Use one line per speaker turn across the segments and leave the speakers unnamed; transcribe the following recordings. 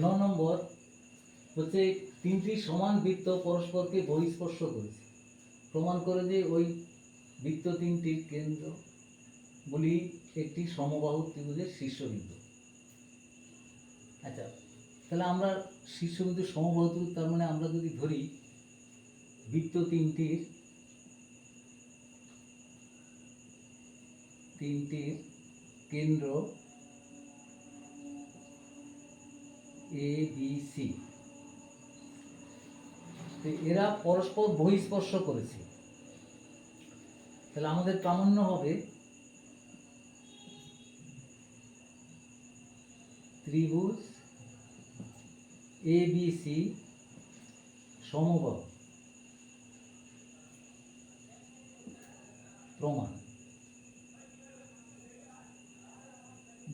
ন নম্বর হচ্ছে তিনটি সমান বৃত্ত পরস্পরকে বহিস্পর্শ করেছে। প্রমাণ করে যে ওই বৃত্ত তিনটির কেন্দ্র বলি একটি সমবাহু ত্রিভুজের শীর্ষবিন্দু। আচ্ছা তাহলে আমরা শীর্ষবিন্দু সমবাহু ত্রিভুজ, তার মানে আমরা যদি ধরি বৃত্ত তিনটির তিনটির কেন্দ্র এ বি সি এরা পরস্পর বহিস্পর্শ করেছে। তাহলে আমাদের প্রামাণ্য হবে ত্রিভুজ এ বি সি সমবাহু প্রমাণ।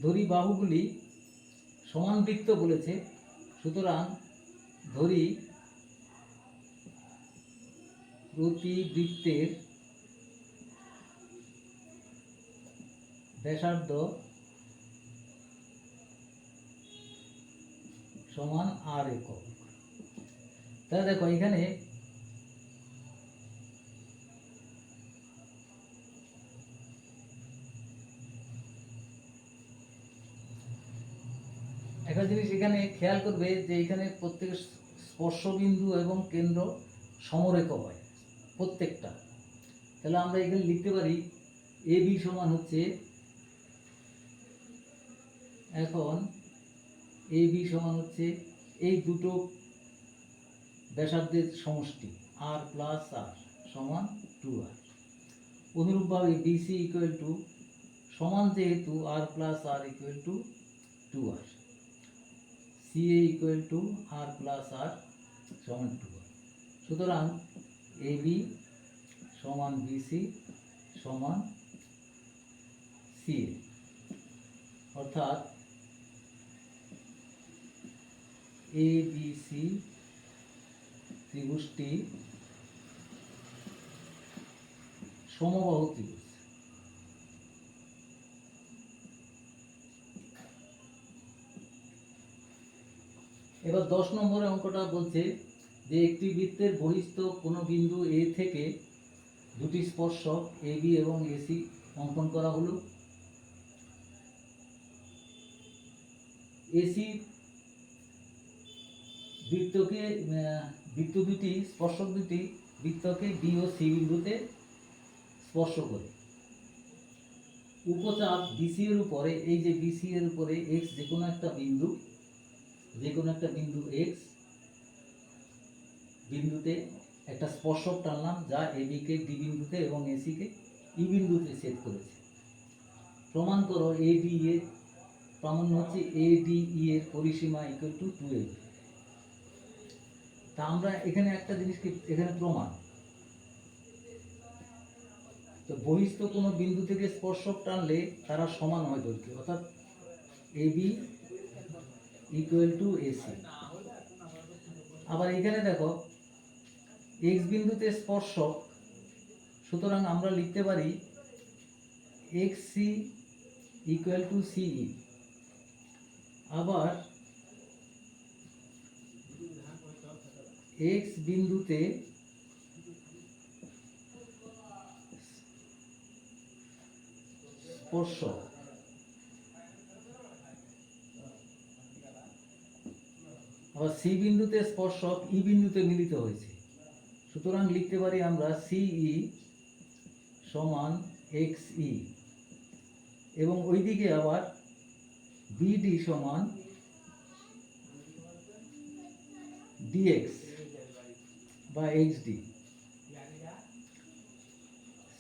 ধরি বাহুগুলি সমান বৃত্ত বলেছে সুতরাং ধরি প্রতি বৃত্তের ব্যাসার্ধ সমান আর একক। তাহলে দেখো এখানে একটা জিনিস এখানে খেয়াল করবে যে এখানে প্রত্যেক স্পর্শবিন্দু এবং কেন্দ্র সমরেখ হয়, প্রত্যেকটা। তাহলে আমরা এখানে লিখতে পারি এ বি সমান হচ্ছে এখন এ বি সমান হচ্ছে এই দুটো ব্যাসার্ধের সমষ্টি, আর প্লাস আর সমান টু আর। অনুরূপভাবে বিসি ইকুয়াল টু সমান যেহেতু R plus R equal to two R. C A equal to R plus R সমান টু সুতরাং এ বি সমান বিসি সমান সি অর্থাৎ এ বি সি ত্রিভুজটি সমবাহু ত্রিভুজ। এবার দশ নম্বরের অঙ্কটা বলছে যে একটি বৃত্তের বহিস্থ কোনো বিন্দু এ থেকে দুটি স্পর্শক এ বি এবং এসি অঙ্কন করা হলো। এসি বৃত্তকে বৃত্ত দুটি, স্পর্শক দুটি বৃত্তকে বি ও সি বিন্দুতে স্পর্শ করে। উপচাপ বিসি এর উপরে, এই যে বিসি এর উপরে এক্স যে কোনো একটা বিন্দু যে কোনো একটা বিন্দু এক্স বিন্দুতে একটা স্পর্শক টানলাম যা এবিকে ডি বিন্দুতে এবং এসিকে ই বিন্দুতে সেট করেছে। প্রমাণ করো এ ডি এর প্রামাণ্য হচ্ছে এ ডি ই এর পরিসীমা ইকুয়াল টু টু এ তা আমরা এখানে একটা জিনিস কি এখানে প্রমাণ। তো বহিস্থ কোনো বিন্দু থেকে স্পর্শক টানলে তারা সমান হয় দৈর্ঘ্য, অর্থাৎ A B equal to AC আবার এখানে দেখো এক্স বিন্দুতে স্পর্শক সুতরাং আমরা লিখতে পারি এক্স সি ইকুয়াল টু সিই আবার এক্স বিন্দুতে স্পর্শক আবার সি বিন্দুতে স্পর্শক ই বিন্দুতে মিলিত হয়েছে। সুতরাং লিখতে পারি আমরা সিই সমান এক্স ই। এবং ওইদিকে আবার বিডি সমান ডিএক্স বা এইচ ডি।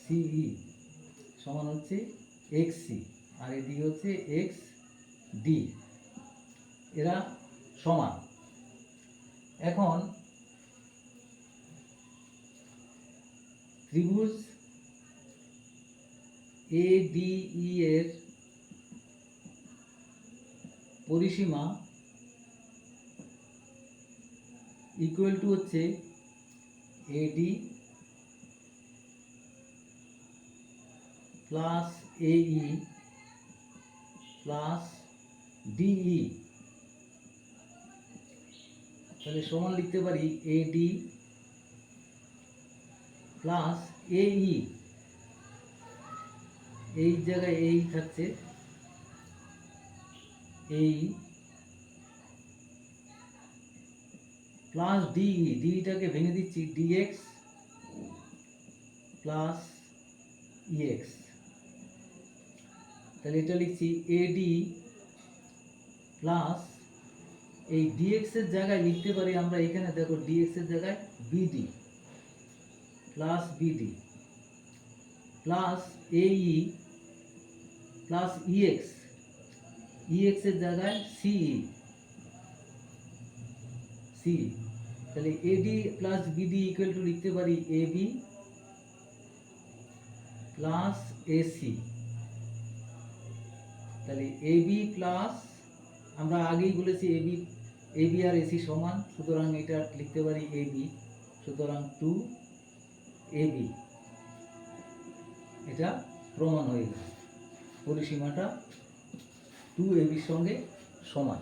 সিই সমান হচ্ছে এক্স সি আর এডি হচ্ছে এক্স ডি। এরা সমান। এখন ত্রিভুজ এ ই এর পরিসীমা ইকুয়াল টু হচ্ছে এডি প্লাস এই প্লাস ডিই তাহলে সমান লিখতে পারি এডি প্লাস এই এই জায়গায় এই থাকছে। এই প্লাস ডিই ডিটাকে ভেঙে দিচ্ছি ডিএক্স প্লাস ইএক্স তাহলে এটা লিখছি এডি প্লাস এই ডিএক্স এর জায়গায় লিখতে পারি আমরা এখানে, দেখো ডিএক্স এর জায়গায় বিডি প্লাস বিডি প্লাস এই প্লাস ইএক্স ইএক্স এর জায়গায় সিই সি তাহলে AD plus BD equal to লিখতে পারি এবি প্লাস এসি তাহলে এবি প্লাস আমরা আগেই বলেছি এবি এবি আর এসি সমান, সুতরাং এটা লিখতে পারি এবি সুতরাং টু এবি এটা প্রমাণ হয়ে গেল। পরিসীমাটা টু এবির সঙ্গে সমান।